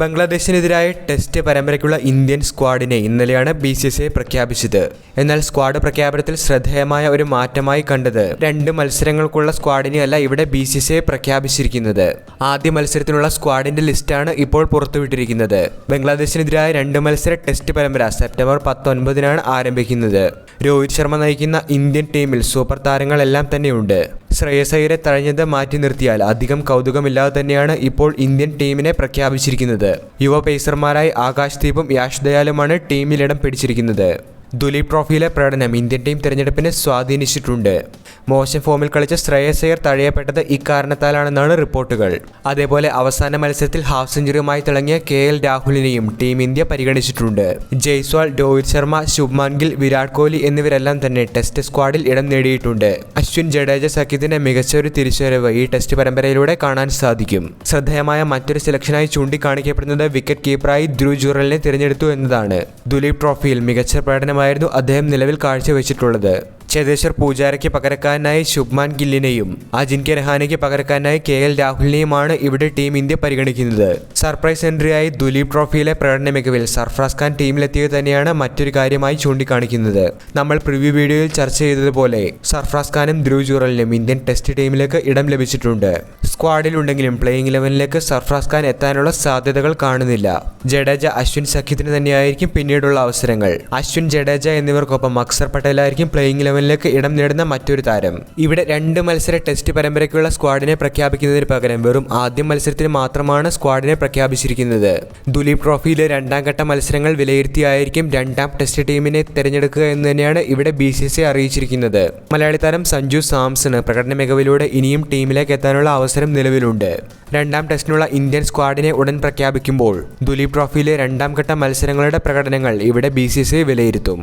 ബംഗ്ലാദേശിനെതിരായ test പരമ്പരയ്ക്കുള്ള Indian സ്ക്വാഡിനെ ഇന്നലെയാണ് B C C I പ്രഖ്യാപിച്ചത്. എന്നാൽ സ്ക്വാഡ് പ്രഖ്യാപനത്തിൽ ശ്രദ്ധേയമായ ഒരു മാറ്റമായി കണ്ടത് രണ്ട് മത്സരങ്ങൾക്കുള്ള സ്ക്വാഡിനെയല്ല ഇവിടെ ബി സി സി ഐ പ്രഖ്യാപിച്ചിരിക്കുന്നത്. ആദ്യ മത്സരത്തിനുള്ള സ്ക്വാഡിന്റെ ലിസ്റ്റാണ് ഇപ്പോൾ പുറത്തുവിട്ടിരിക്കുന്നത്. ബംഗ്ലാദേശിനെതിരായ രണ്ട് മത്സര ടെസ്റ്റ് പരമ്പര സെപ്റ്റംബർ പത്തൊൻപതിനാണ് ആരംഭിക്കുന്നത്. രോഹിത് ശർമ്മ നയിക്കുന്ന ഇന്ത്യൻ ടീമിൽ സൂപ്പർ താരങ്ങളെല്ലാം തന്നെയുണ്ട്. ശ്രേയസ് തഴഞ്ഞത് മാറ്റി നിർത്തിയാൽ അധികം കൗതുകമില്ലാതെ തന്നെയാണ് ഇപ്പോൾ ഇന്ത്യൻ ടീമിനെ പ്രഖ്യാപിച്ചിരിക്കുന്നത്. യുവ പേസർമാരായി ആകാശ് ദീപും യാഷ് ദയാലുമാണ് ടീമിലിടം പിടിച്ചിരിക്കുന്നത്. ദുലീപ് ട്രോഫിയിലെ പ്രകടനം ഇന്ത്യൻ ടീം തിരഞ്ഞെടുപ്പിനെ സ്വാധീനിച്ചിട്ടുണ്ട്. മോശം ഫോമിൽ കളിച്ച ശ്രേയസ് തഴയപ്പെട്ടത് ഇക്കാരണത്താലാണെന്നാണ് റിപ്പോർട്ടുകൾ. അതേപോലെ അവസാന മത്സരത്തിൽ ഹാഫ് സെഞ്ചുറിയുമായി തിളങ്ങിയ കെ എൽ രാഹുലിനെയും ടീം ഇന്ത്യ പരിഗണിച്ചിട്ടുണ്ട്. ജയ്സ്വാൾ രോഹിത് ശർമ്മ ശുഭ്മാൻ ഗിൽ വിരാട് കോഹ്ലി എന്നിവരെല്ലാം തന്നെ ടെസ്റ്റ് സ്ക്വാഡിൽ ഇടം നേടിയിട്ടുണ്ട്. അശ്വിൻ ജഡേജ സഖ്യത്തിന്റെ മികച്ച ഒരു തിരിച്ചുവരവ് ഈ ടെസ്റ്റ് പരമ്പരയിലൂടെ കാണാൻ സാധിക്കും. ശ്രദ്ധേയമായ മറ്റൊരു സെലക്ഷനായി ചൂണ്ടിക്കാണിക്കപ്പെടുന്നത് വിക്കറ്റ് കീപ്പറായി ധ്രുവ് ജുറലിനെ തിരഞ്ഞെടുത്തു എന്നതാണ്. ദുലീപ് ട്രോഫിയിൽ മികച്ച പ്രകടനമായിരുന്നു അദ്ദേഹം നിലവിൽ കാഴ്ചവെച്ചിട്ടുള്ളത്. ചേതേശ്വർ പൂജാരയ്ക്ക് പകരക്കാരനായി ശുഭ്മാൻ ഗില്ലിനെയും അജിൻക്യ രഹാനയ്ക്ക് പകരക്കാരനായി കെ എൽ രാഹുലിനെയുമാണ് ഇവിടെ ടീം ഇന്ത്യ പരിഗണിക്കുന്നത്. സർപ്രൈസ് എൻട്രിയായി ദുലീപ് ട്രോഫിയിലെ പ്രകടന മികവിൽ സർഫ്രാസ് ഖാൻ ടീമിലെത്തിയത് തന്നെയാണ് മറ്റൊരു കാര്യമായി ചൂണ്ടിക്കാണിക്കുന്നത്. നമ്മൾ പ്രിവ്യൂ വീഡിയോയിൽ ചർച്ച ചെയ്തതുപോലെ സർഫ്രാസ് ഖാനും ധ്രുവ് ജുറലിനും ഇന്ത്യൻ ടെസ്റ്റ് ടീമിലേക്ക് ഇടം ലഭിച്ചിട്ടുണ്ട്. സ്ക്വാഡിലുണ്ടെങ്കിലും പ്ലേയിങ് ഇലവനിലേക്ക് സർഫ്രാസ് ഖാൻ എത്താനുള്ള സാധ്യതകൾ കാണുന്നില്ല. ജഡേജ അശ്വിൻ സഖ്യത്തിന് തന്നെയായിരിക്കും പിന്നീടുള്ള അവസരങ്ങൾ. അശ്വിൻ ജഡേജ എന്നിവർക്കൊപ്പം അക്സർ പട്ടേലായിരിക്കും പ്ലേയിങ് ഇലവനിലേക്ക് ഇടം നേടുന്ന മറ്റൊരു താരം. ഇവിടെ രണ്ട് മത്സര ടെസ്റ്റ് പരമ്പരയ്ക്കുള്ള സ്ക്വാഡിനെ പ്രഖ്യാപിക്കുന്നതിന് പകരം വെറും ആദ്യ മത്സരത്തിന് മാത്രമാണ് സ്ക്വാഡിനെ പ്രഖ്യാപിച്ചിരിക്കുന്നത്. ദുലീപ് ട്രോഫിയിലെ രണ്ടാം ഘട്ട മത്സരങ്ങൾ വിലയിരുത്തിയായിരിക്കും രണ്ടാം ടെസ്റ്റ് ടീമിനെ തിരഞ്ഞെടുക്കുക എന്ന് തന്നെയാണ് ഇവിടെ ബി സി സി അറിയിച്ചിരിക്കുന്നത്. മലയാളി താരം സഞ്ജു സാംസണ് പ്രകടന മികവിലൂടെ ഇനിയും ടീമിലേക്ക് എത്താനുള്ള അവസരം നിലവിലുണ്ട്. രണ്ടാം ടെസ്റ്റിനുള്ള ഇന്ത്യൻ സ്ക്വാഡിനെ ഉടൻ പ്രഖ്യാപിക്കുമ്പോൾ ദുലീപ് ട്രോഫിയിലെ രണ്ടാം ഘട്ട മത്സരങ്ങളുടെ പ്രകടനങ്ങൾ ഇവിടെ ബി വിലയിരുത്തും.